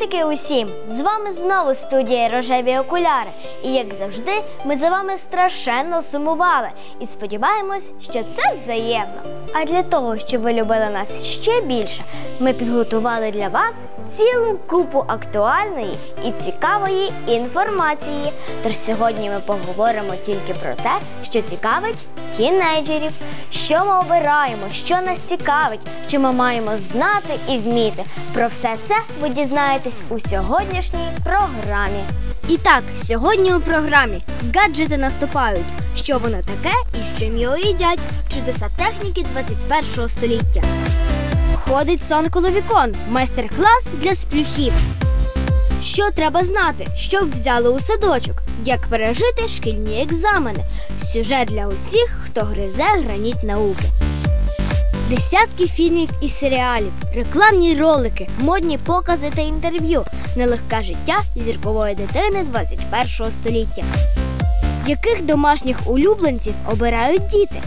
Привітики усім! З вами знову студія Рожеві окуляри. І як завжди, ми за вами страшенно сумували і сподіваємось, що це взаємно. А для того, щоб ви любили нас ще більше, ми підготували для вас цілу купу актуальної і цікавої інформації. Тож сьогодні ми поговоримо тільки про те, що цікавить тінейджерів, що ми обираємо, що нас цікавить, що ми маємо знати і вміти. Про все це ви дізнаєтесь у сьогоднішній програмі. І так, сьогодні у програмі гаджети наступають. Що воно таке і з чим його їдять? Чудеса техніки 21 століття. Ходить сон коло вікон. Майстер-клас для сплюхів. Що треба знати, щоб взяли у садочок, як пережити шкільні екзамени. Сюжет для усіх, хто гризе граніт науки. Десятки фільмів і серіалів, рекламні ролики, модні покази та інтерв'ю, нелегке життя зіркової дитини 21 століття. Яких домашніх улюбленців обирають діти?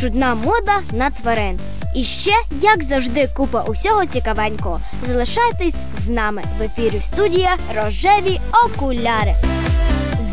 Чудна мода на тварин. І ще, як завжди, купа усього цікавенького. Залишайтесь з нами в ефірі студія Рожеві окуляри.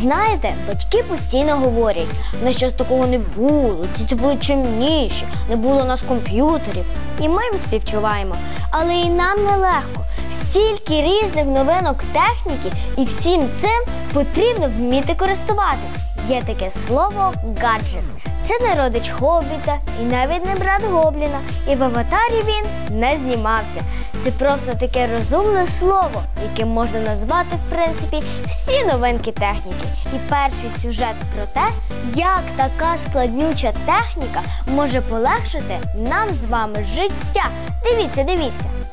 Знаєте, батьки постійно говорять, на щось такого не було, діти були чимніші, не було у нас комп'ютерів. І ми їм співчуваємо. Але і нам нелегко. Стільки різних новинок техніки, і всім цим потрібно вміти користуватись. Є таке слово гаджет. Це не родич хобіта і навіть не брат Гобліна. І в аватарі він не знімався. Це просто таке розумне слово, яким можна назвати, в принципі, всі новинки техніки. І перший сюжет про те, як така складнюча техніка може полегшити нам з вами життя. Дивіться, дивіться.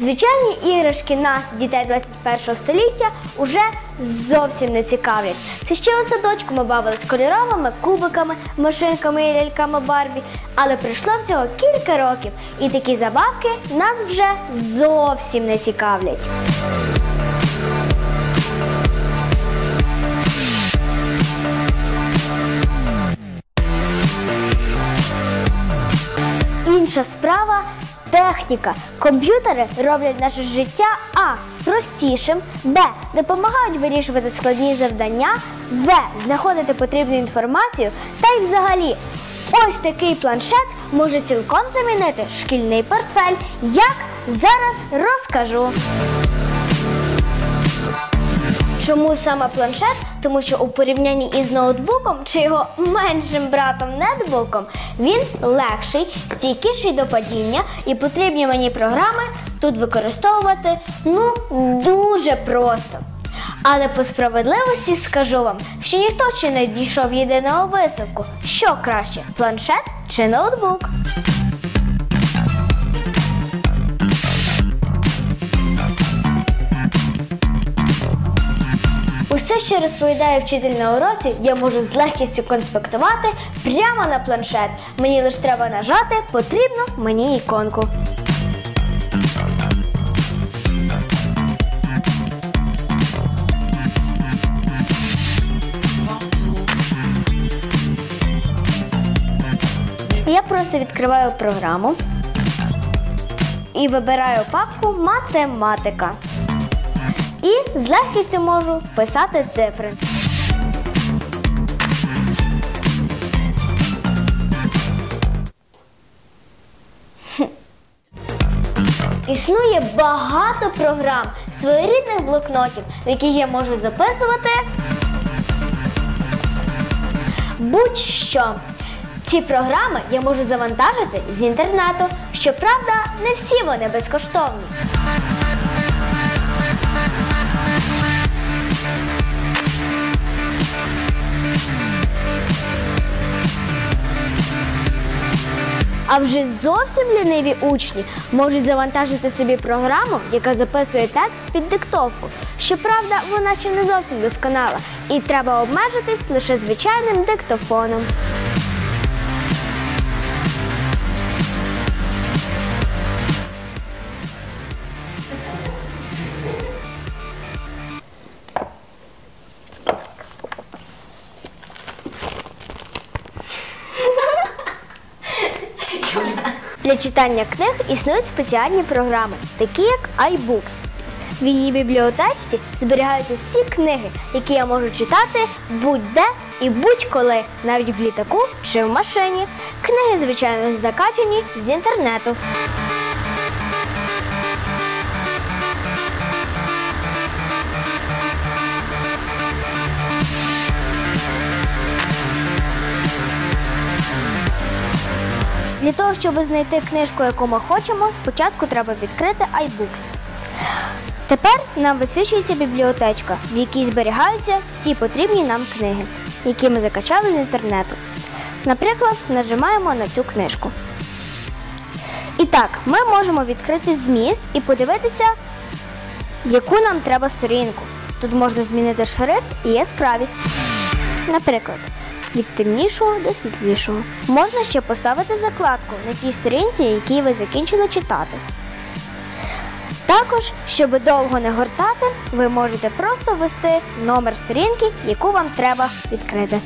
Звичайні іграшки нас, дітей 21 століття, уже зовсім не цікавлять. Це ще у садочку ми бавились кольоровими кубиками, машинками і ляльками Барбі. Але пройшло всього кілька років, і такі забавки нас вже зовсім не цікавлять. Інша справа техніка. Комп'ютери роблять наше життя А простішим, Б. Допомагають вирішувати складні завдання, В. Знаходити потрібну інформацію та й взагалі. Ось такий планшет може цілком замінити шкільний портфель. Як зараз розкажу. Чому саме планшет? Тому що у порівнянні із ноутбуком чи його меншим братом нетбуком він легший, стійкіший до падіння і потрібні мені програми тут використовувати ну дуже просто. Але по справедливості скажу вам, що ніхто ще не дійшов єдиного висновку, що краще планшет чи ноутбук. Що розповідає вчитель на уроці, я можу з легкістю конспектувати прямо на планшет. Мені лише треба нажати потрібну мені іконку. Я просто відкриваю програму і вибираю папку Математика. І з легкістю можу писати цифри. Існує багато програм, своєрідних блокнотів, в яких я можу записувати будь-що. Ці програми я можу завантажити з інтернету. Щоправда, не всі вони безкоштовні. А вже зовсім ліниві учні можуть завантажити собі програму, яка записує текст під диктовку. Щоправда, вона ще не зовсім досконала, і треба обмежитись лише звичайним диктофоном. Читання книг існують спеціальні програми, такі як iBooks. В її бібліотечці зберігаються всі книги, які я можу читати будь-де і будь-коли, навіть в літаку чи в машині. Книги, звичайно, закачані з інтернету. Для того, щоб знайти книжку, яку ми хочемо, спочатку треба відкрити iBooks. Тепер нам висвічується бібліотечка, в якій зберігаються всі потрібні нам книги, які ми закачали з інтернету. Наприклад, нажимаємо на цю книжку. І так, ми можемо відкрити зміст і подивитися, яку нам треба сторінку. Тут можна змінити шрифт і яскравість. Наприклад, від темнішого до світлішого. Можна ще поставити закладку на тій сторінці, якій ви закінчили читати. Також, щоб довго не гортати, ви можете просто ввести номер сторінки, яку вам треба відкрити.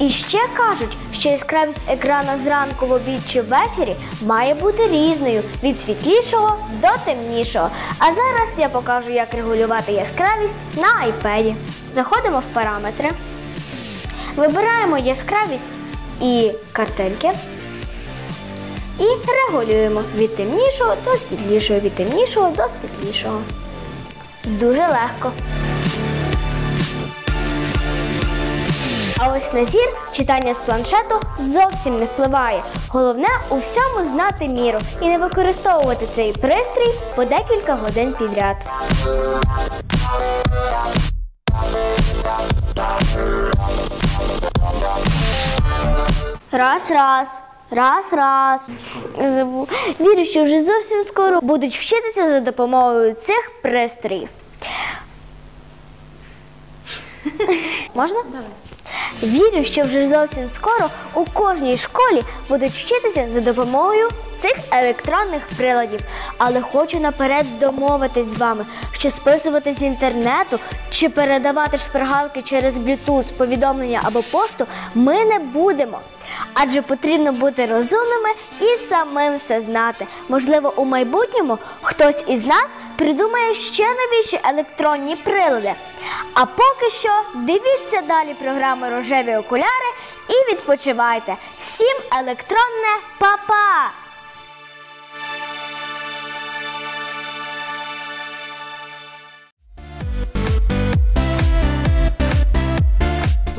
І ще кажуть, що яскравість екрана зранку в обід чи ввечері має бути різною від світлішого до темнішого. А зараз я покажу, як регулювати яскравість на iPad. Заходимо в параметри, вибираємо яскравість і картинки. І регулюємо від темнішого до світлішого, від темнішого до світлішого. Дуже легко. А ось на зір читання з планшету зовсім не впливає. Головне у всьому знати міру і не використовувати цей пристрій по декілька годин підряд. Раз, раз. Раз, раз. Забув. Вірю, що вже зовсім скоро будуть вчитися за допомогою цих пристроїв. Можна? Вірю, що вже зовсім скоро у кожній школі будуть вчитися за допомогою цих електронних приладів. Але хочу наперед домовитись з вами, що списувати з інтернету чи передавати шпаргалки через Bluetooth, повідомлення або пошту ми не будемо. Адже потрібно бути розумними і самим все знати. Можливо, у майбутньому хтось із нас придумає ще новіші електронні прилади. А поки що дивіться далі програму Рожеві окуляри і відпочивайте. Всім електронне па-па!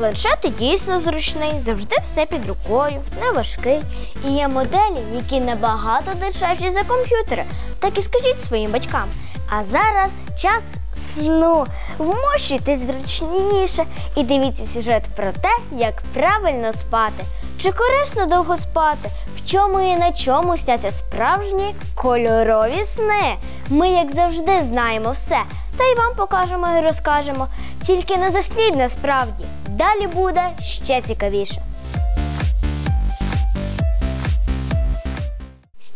Планшет дійсно зручний, завжди все під рукою, не важкий. І є моделі, які набагато дешевші за комп'ютери. Так і скажіть своїм батькам. А зараз час сну. Вмощуйтесь зручніше і дивіться сюжет про те, як правильно спати. Чи корисно довго спати? В чому і на чому сняться справжні кольорові сни? Ми, як завжди, знаємо все. Та й вам покажемо і розкажемо. Тільки не засніть насправді. Далі буде ще цікавіше.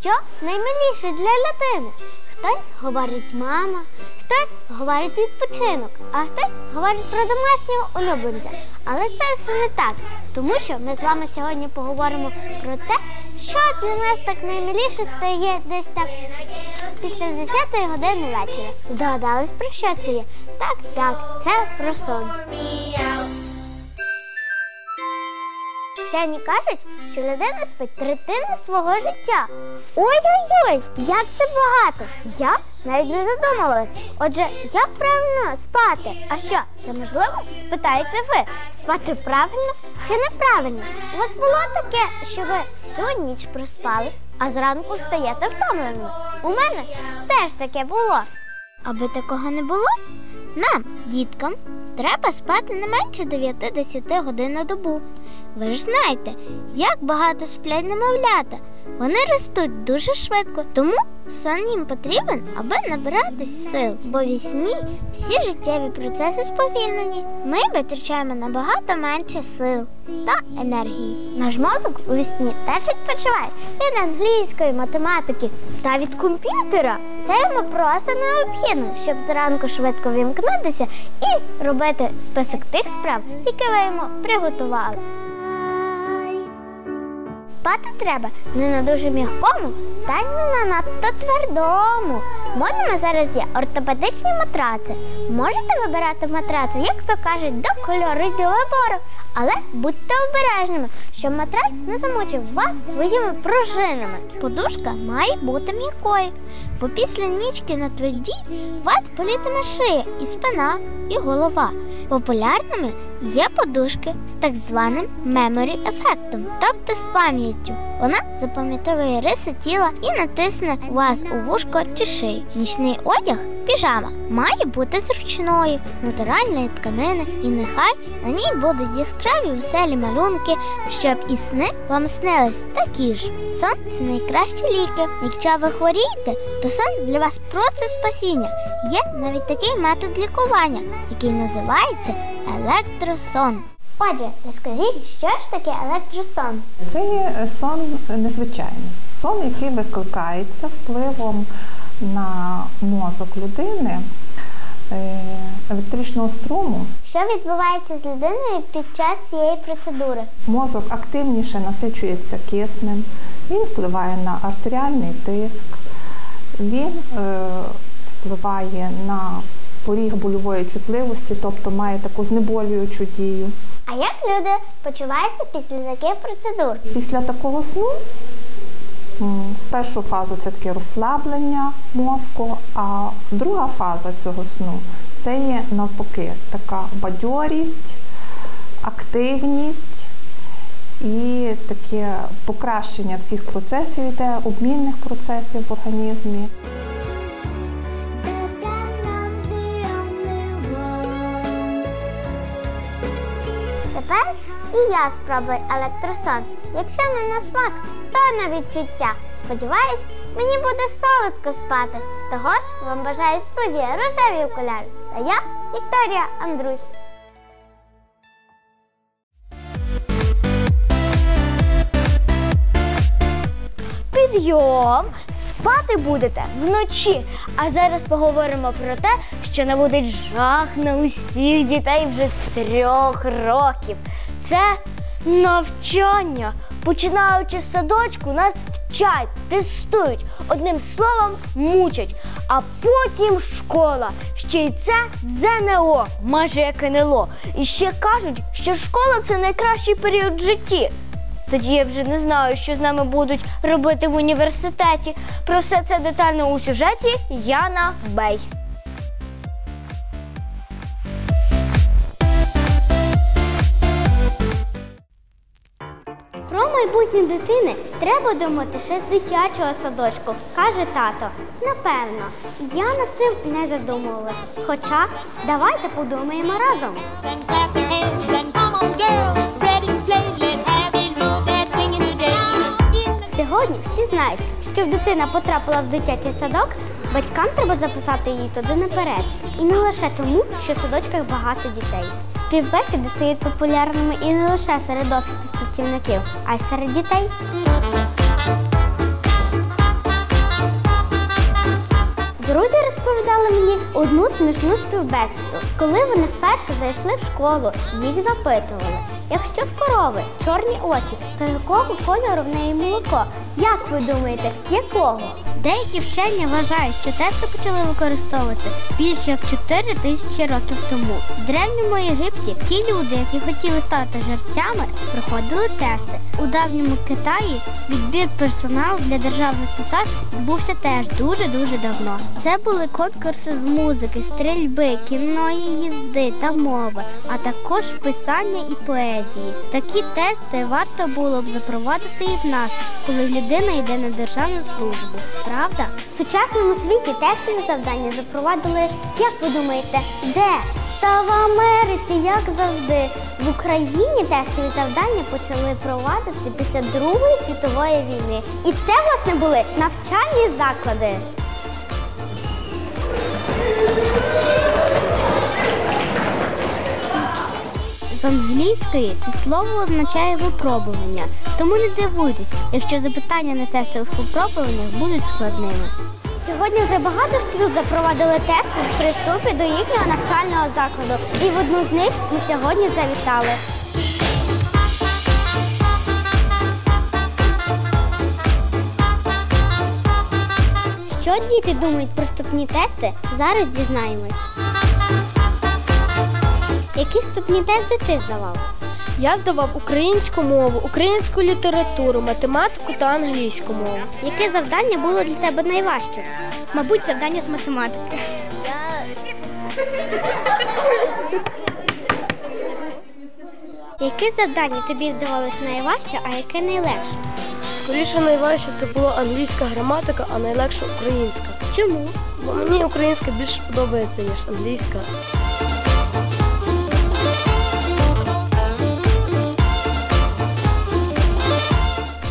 Що наймиліше для людини? Хтось говорить мама, хтось говорить відпочинок, а хтось говорить про домашнього улюбленця. Але це все не так, тому що ми з вами сьогодні поговоримо про те, що для нас так наймиліше стає десь так після 10 години вечора. Здогадались, про що це є? Так, так, це про сон. Вчені кажуть, що людина спить третину свого життя. Ой-ой-ой, як це багато! Я навіть не задумувалась. Отже, як правильно спати? А що, це можливо? Спитаєте ви, спати правильно чи неправильно? У вас було таке, що ви всю ніч проспали, а зранку встаєте втомленими? У мене теж таке було. Аби такого не було, нам, діткам, треба спати не менше 9-10 годин на добу. Ви ж знаєте, як багато сплять немовлята. Вони ростуть дуже швидко, тому сон їм потрібен, аби набиратись сил. Бо в сні всі життєві процеси сповільнені. Ми витрачаємо набагато менше сил та енергії. Наш мозок у вісні теж відпочиває від англійської, математики та від комп'ютера. Це йому просто необхідно, щоб зранку швидко вімкнутися і робити список тих справ, які ви йому приготували. Спати треба не на дуже м'якому, та й не на надто твердому. Модними зараз є ортопедичні матраци. Можете вибирати матраци, як то кажуть, до кольору до вибору. Але будьте обережними, щоб матрац не замочив вас своїми пружинами. Подушка має бути м'якою, бо після нічки на твердій вас болітиме шия і спина, і голова. Популярними є подушки з так званим меморі ефектом, тобто з пам'яттю. Вона запам'ятовує риси тіла і натисне вас у вушко чи шию. Нічний одяг, піжама, має бути зручною, натуральної тканини, і нехай на ній будуть яскраві веселі малюнки, щоб і сни вам снились такі ж. Сон це найкращі ліки. Якщо ви хворієте, то сон для вас просто спасіння. Є навіть такий метод лікування, який називається електросон. Отже, розкажіть, що ж таке електросон? Це є сон незвичайний. Сон, який викликається впливом на мозок людини е, електричного струму. Що відбувається з людиною під час цієї процедури? Мозок активніше насичується киснем, він впливає на артеріальний тиск, він е, впливає на поріг больової чутливості, тобто має таку знеболюючу дію. А як люди почуваються після таких процедур? Після такого сну в першу фазу це таке розслаблення мозку, а друга фаза цього сну це є навпаки така бадьорість, активність і таке покращення всіх процесів, іде, обмінних процесів в організмі. І я спробую електросон. Якщо не на смак, то на відчуття. Сподіваюсь, мені буде солодко спати. Того ж вам бажає студія рожеві окуляри. Та я Вікторія Андрухі. Підйом! Спати будете вночі. А зараз поговоримо про те, що наводить жах на усіх дітей вже з трьох років. Це навчання. Починаючи з садочку, нас вчать, тестують, одним словом, мучать. А потім школа. Ще й це ЗНО, майже як НЛО. І ще кажуть, що школа це найкращий період в житті. Тоді я вже не знаю, що з нами будуть робити в університеті. Про все це детально у сюжеті Яна Бей. Майбутнє дитини треба думати ще з дитячого садочку, каже тато. Напевно, я над цим не задумувалась. Хоча давайте подумаємо разом. Сьогодні всі знають, що дитина потрапила в дитячий садок, батькам треба записати її туди наперед. І не лише тому, що в садочках багато дітей. Співбесіди стають популярними і не лише серед офісних працівників, а й серед дітей. Друзі розповідали мені одну смішну співбесіду. Коли вони вперше зайшли в школу, їх запитували: якщо в корови чорні очі, то якого кольору в неї молоко? Як ви думаєте, якого? Деякі вчені вважають, що тести почали використовувати більше як 4 тисячі років тому. В древньому Єгипті ті люди, які хотіли стати жерцями, проходили тести. У давньому Китаї відбір персоналу для державних посад відбувся теж дуже дуже давно. Це були конкурси з музики, стрільби, кінної їзди та мови, а також писання і поезії. Такі тести варто було б запровадити і в нас, коли людина йде на державну службу. Правда? В сучасному світі тестові завдання запровадили, як ви думаєте, де? Та в Америці, як завжди, в Україні тестові завдання почали провадити після Другої світової війни. І це, власне, були навчальні заклади. З англійської це слово означає випробування. Тому не дивуйтесь, якщо запитання на тестових випробуваннях будуть складними. Сьогодні вже багато шкіл запровадили тести в приступі до їхнього навчального закладу. І в одну з них ми сьогодні завітали. Що діти думають про вступні тести, зараз дізнаємось. Які вступні тести ти здавав? Я здавав українську мову, українську літературу, математику та англійську мову. Яке завдання було для тебе найважче? Мабуть, завдання з математики. Яке завдання тобі вдавалось найважче, а яке найлегше? Скоріше найважче це була англійська граматика, а найлегше українська. Чому? Бо мені українська більше подобається, ніж англійська.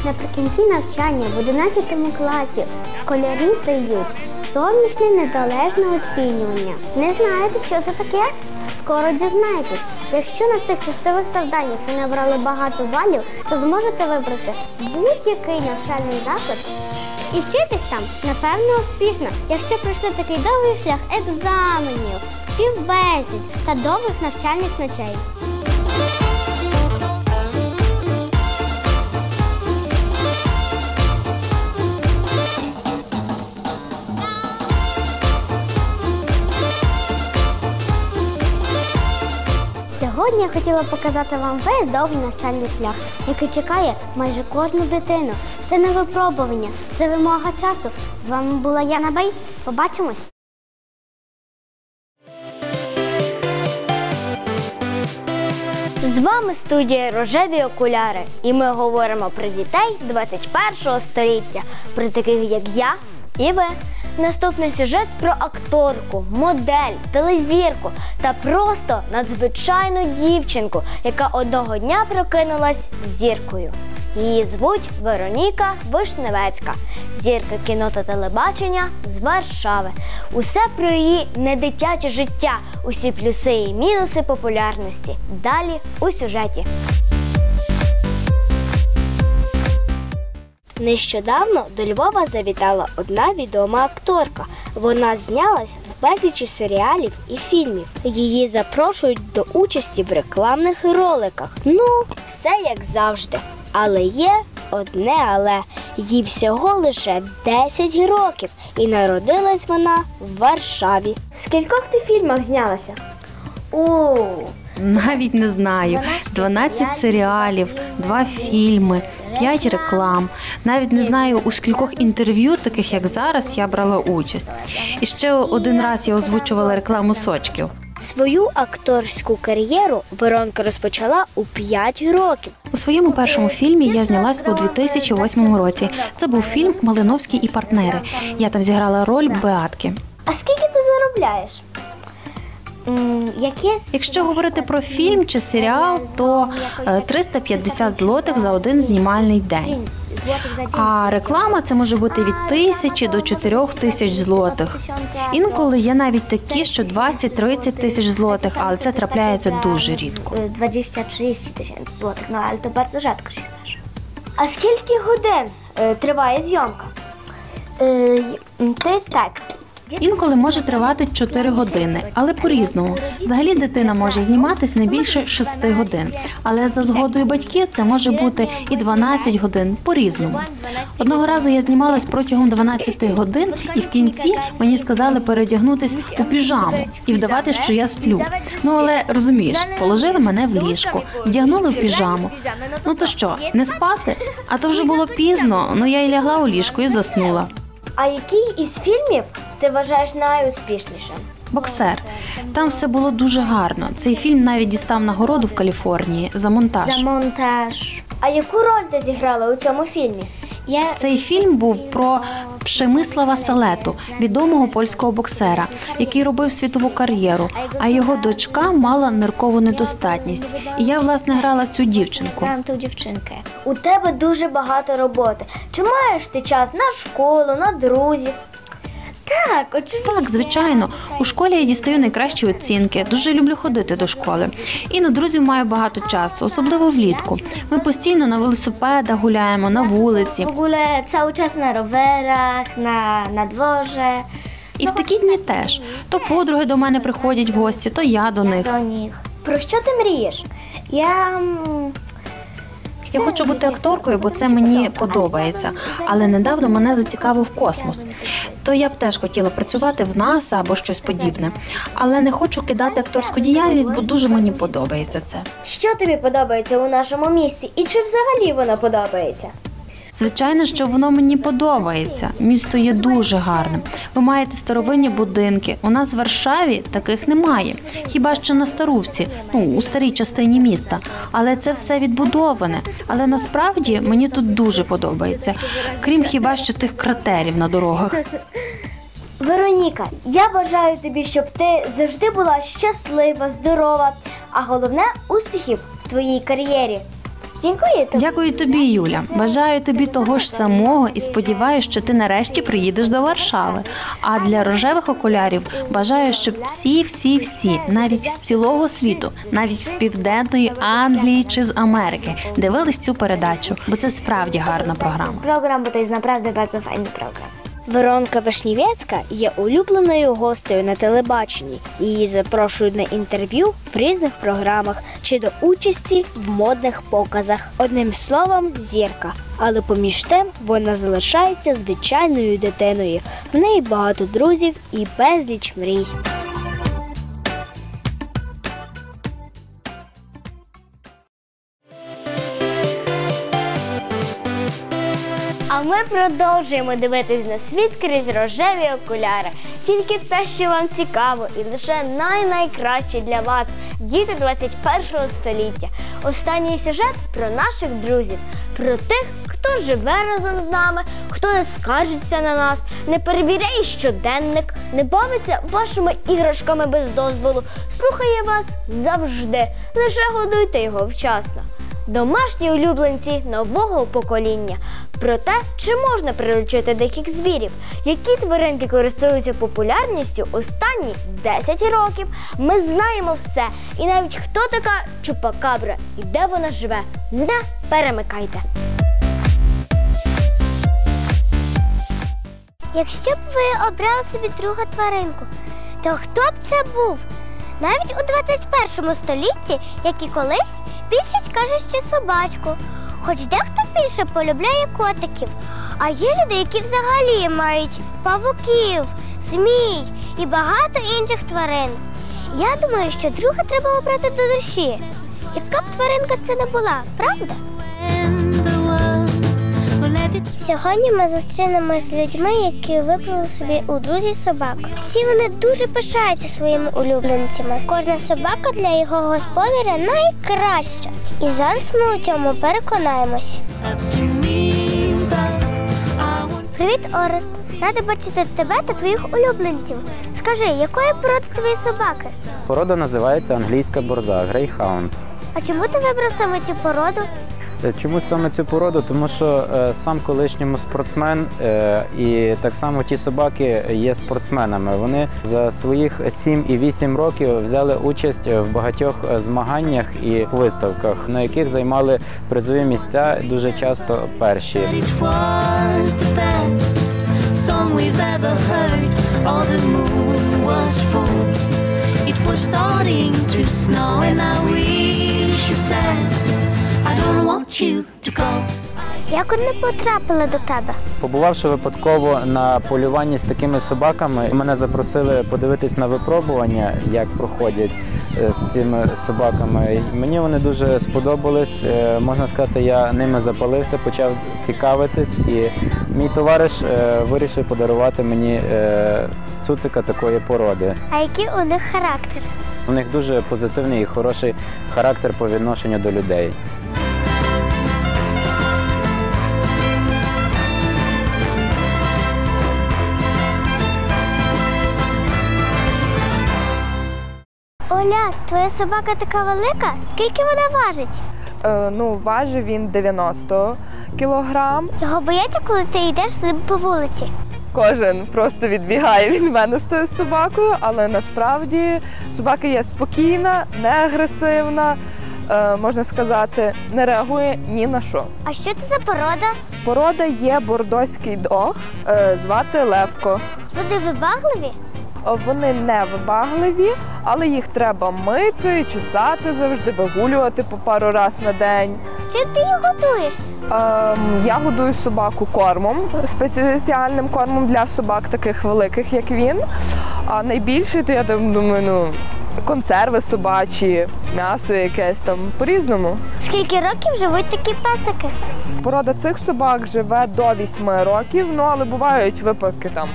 Наприкінці навчання в 11 класі школярі здають зовнішнє незалежне оцінювання. Не знаєте, що це таке? Скоро дізнаєтесь. Якщо на цих тестових завданнях ви набрали багато балів, то зможете вибрати будь-який навчальний заклад і вчитись там, напевно, успішно, якщо пройшли такий довгий шлях екзаменів, співбесід та довгих навчальних ночей. Сьогодні я хотіла показати вам весь довгий навчальний шлях, який чекає майже кожну дитину. Це не випробування, це вимога часу. З вами була Яна Бай. Побачимось! З вами студія Рожеві окуляри, і ми говоримо про дітей 21 століття, про таких як я і ви. Наступний сюжет про акторку, модель, телезірку та просто надзвичайну дівчинку, яка одного дня прокинулась зіркою. Її звуть Вероніка Вишневецька, зірка кіно та телебачення з Варшави. Усе про її недитяче життя, усі плюси і мінуси популярності. Далі у сюжеті. Нещодавно до Львова завітала одна відома акторка. Вона знялась в безлічі серіалів і фільмів. Її запрошують до участі в рекламних роликах. Ну, все як завжди. Але є одне але. Їй всього лише 10 років, і народилась вона в Варшаві. В скількох ти фільмах знялася? О, Навіть не знаю. 12 серіалів, 2 фільми, 5 реклам. Навіть не знаю, у скількох інтерв'ю, таких як зараз, я брала участь. І ще один раз я озвучувала рекламу сочків. Свою акторську кар'єру Воронка розпочала у 5 років. У своєму першому фільмі я знялась у 2008 році. Це був фільм Малиновський і партнери. Я там зіграла роль Беатки. а скільки ти заробляєш? Якщо говорити про фільм чи серіал, то е, 350 злотих за один знімальний день. злотих? А реклама це може бути від тисячі до чотирьох тисяч злотих. Інколи є навіть такі, що 20-30 тисяч злотих, але це трапляється дуже рідко. 20-30 tysięcy złotych, no ale to bardzo rzadko się zdarza. A скільки годин е, триває зйомка? Е, то є так. Інколи може тривати 4 години, але по-різному. Взагалі дитина може зніматись не більше 6 годин. Але за згодою батьків це може бути і 12 годин по-різному. Одного разу я знімалась протягом 12 годин, і в кінці мені сказали переодягнутись у піжаму і вдавати, що я сплю. Ну але розумієш, положили мене в ліжко, вдягнули в піжаму. Ну то що, не спати? А то вже було пізно. Ну я й лягла у ліжко і заснула. А який із фільмів ти вважаєш найуспішнішим? Боксер. Там все було дуже гарно. Цей фільм навіть дістав нагороду в Каліфорнії за монтаж. монтаж. А яку роль ти зіграла у цьому фільмі? Я Цей фільм був про Пшемислава Селету, відомого польського боксера, який робив світову кар'єру. А його дочка мала ниркову недостатність. І я власне грала цю дівчинку. Ту дівчинку. У тебе дуже багато роботи. Чи маєш ти час на школу, на друзів? Так, очевидно. Так, звичайно, у школі я дістаю найкращі оцінки. Дуже люблю ходити до школи. І на друзів маю багато часу, особливо влітку. Ми постійно на велосипедах гуляємо на вулиці. Ogóle cały czas na rowerach, na, na dworze, І в такі дні теж то подруги до мене приходять в гості, то я до них. do nich. Про що ти мрієш? Я м, Я хочу бути акторкою, бо це мені подобається. Але недавно мене зацікавив космос. То я б теж хотіла працювати в НАСА або щось подібне. Але не хочу кидати акторську діяльність, бо дуже мені подобається це. Що тобі подобається у нашому місті і чи взагалі воно подобається? Звичайно, що воно мені подобається. Місто є дуже гарним. Ви маєте старовинні будинки. У нас в Варшаві таких немає. Хіба що на Старувці, ну у старій частині міста. Але це все відбудоване. Але насправді мені тут дуже подобається. Крім хіба що тих кратерів на дорогах. Вероніка, я бажаю тобі, щоб ти завжди була щаслива, здорова, а головне успіхів в твоїй кар'єрі. Дякую тобі. Дякую тобі, Юля. Бажаю тобі того ж самого і сподіваюся, що ти нарешті приїдеш до Варшави. А для рожевих окулярів бажаю, щоб всі, всі, всі, навіть з цілого світу, навіть з південної Англії чи з Америки, дивились цю передачу, бо це справді гарна програма. Bo to jest naprawdę bardzo fajny program. Веронка Вишнівецька є улюбленою гостею на телебаченні. Її запрошують на інтерв'ю в різних програмах чи до участі в модних показах. Одним словом, зірка. Але поміж тим вона залишається звичайною дитиною. В неї багато друзів і безліч мрій. Продовжуємо дивитись на світ крізь рожеві окуляри. Тільки те, що вам цікаво, і лише най-найкраще для вас, діти 21 століття. Останній сюжет про наших друзів, про тих, хто живе разом з нами, хто не скаржиться на нас, не перевіряє щоденник, не бавиться вашими іграшками без дозволу, слухає вас завжди. Лише годуйте його вчасно. Домашні улюбленці нового покоління. Про те, чи можна приручити диких звірів, які тваринки користуються популярністю останні 10 років. Ми знаємо все. І навіть хто така чупакабра і де вона живе. Не перемикайте. Якщо б ви обрали собі другу тваринку, то хто б це був? Навіть у 21 столітті, як і колись, більшість каже, що собачку. Хоч дехто більше полюбляє котиків. А є люди, які взагалі мають павуків, змій і багато інших тварин. Я думаю, що друга треба обрати до душі. Яка б тваринка це не була, правда? Сьогодні ми зустрінемося з людьми, які вибрали собі у друзі собак. Всі вони дуже пишаються своїми улюбленцями. Кожна собака для його господаря найкраща. І зараз ми у цьому переконаємось. Привіт, Орест! Рада бачити тебе та твоїх улюбленців. Скажи, якої породи твої собаки? Порода називається англійська борза грейхаунд. А чому ти вибрав саме цю породу? Е, Чому саме цю породу? Тому що е, сам колишньому спортсмен е, і так само ті собаки є спортсменами. Вони за своїх 7 і 8 років взяли участь в багатьох змаганнях і виставках, на яких займали призові місця дуже часто перші. Starting to snow, and I wish you said, Як вони потрапили до тебе? Побувавши випадково на полюванні з такими собаками, мене запросили подивитись на випробування, як проходять е, з цими собаками. Мені вони дуже сподобались. Е, Можна сказати, я ними запалився, почав цікавитись, і мій товариш е, вирішив подарувати мені цуцика такої породи. А який у них характер? У них дуже позитивний і хороший характер по відношенню до людей. Оля, твоя собака така велика? Скільки вона важить? Е, ну, важив він 90 кілограм. Його бояться, коли ти йдеш з ним по вулиці. Кожен просто відбігає від мене з тою собакою, але насправді собака є спокійна, не агресивна, е, можна сказати, не реагує ні на що. А що це за порода? Порода є бордоський дог, е, звати Левко. Вони вибагливі? Вони не вибагливі, але їх треба мити, чесати завжди, вигулювати по пару раз на день. Чим ти їх готуєш? Ем, я годую собаку кормом, спеціальним кормом для собак, таких великих, як він. А найбільший, то я там думаю, ну, консерви собачі, м'ясо якесь там по-різному. Скільки років живуть такі песики? Порода цих собак живе до 8 років, ну але бувають випадки там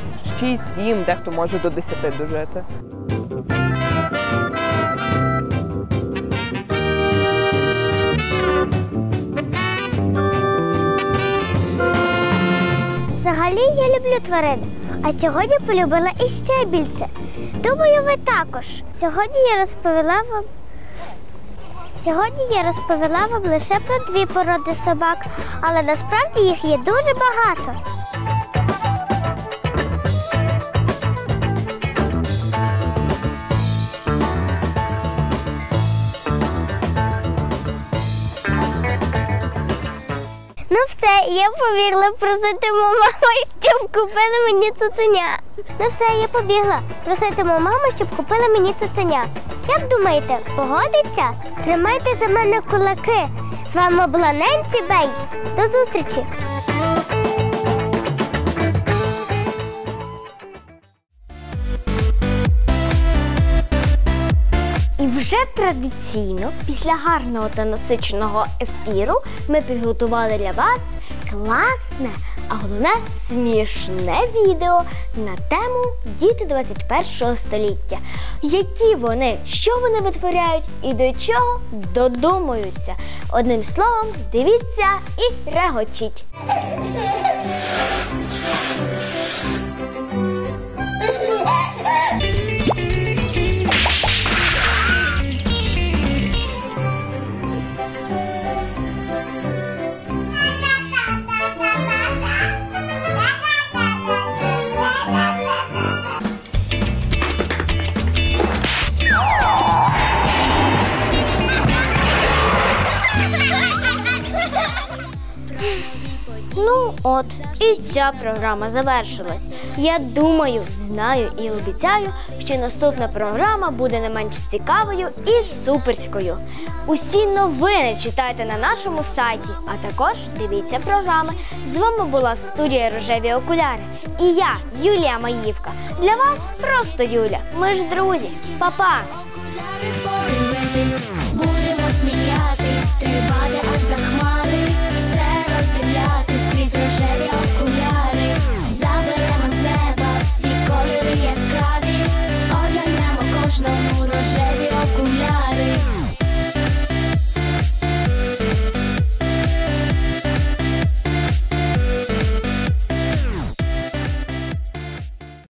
6-7, дехто може до 10 дожити. Взагалі я люблю тварин, а сьогодні полюбила іще більше. Думаю, ви також. Сьогодні я розповіла вам. Сьогодні я розповіла вам лише про дві породи собак, але насправді їх є дуже багато. Я повірила, проситиму маму, щоб купила мені цуценя. Ну все, я побігла. Проситиму маму, щоб купила мені цуценя. Як думаєте, погодиться? Тримайте за мене кулаки. З вами була Ненсі Бей. До зустрічі! І вже традиційно, після гарного та насиченого ефіру, ми підготували для вас класне, а головне смішне відео на тему Діти 21 століття. Які вони, що вони витворяють і до чого додумуються. Одним словом, дивіться і регочіть. От і ця програма завершилась. Я думаю, знаю і обіцяю, що наступна програма буде не менш цікавою і суперською. Усі новини читайте на нашому сайті, а також дивіться програми. З вами була студія Рожеві Окуляри. І я, Юлія Маївка. Для вас просто Юля. Ми ж друзі, Па-па! Будемо сміятись, тривати аж до хвилини.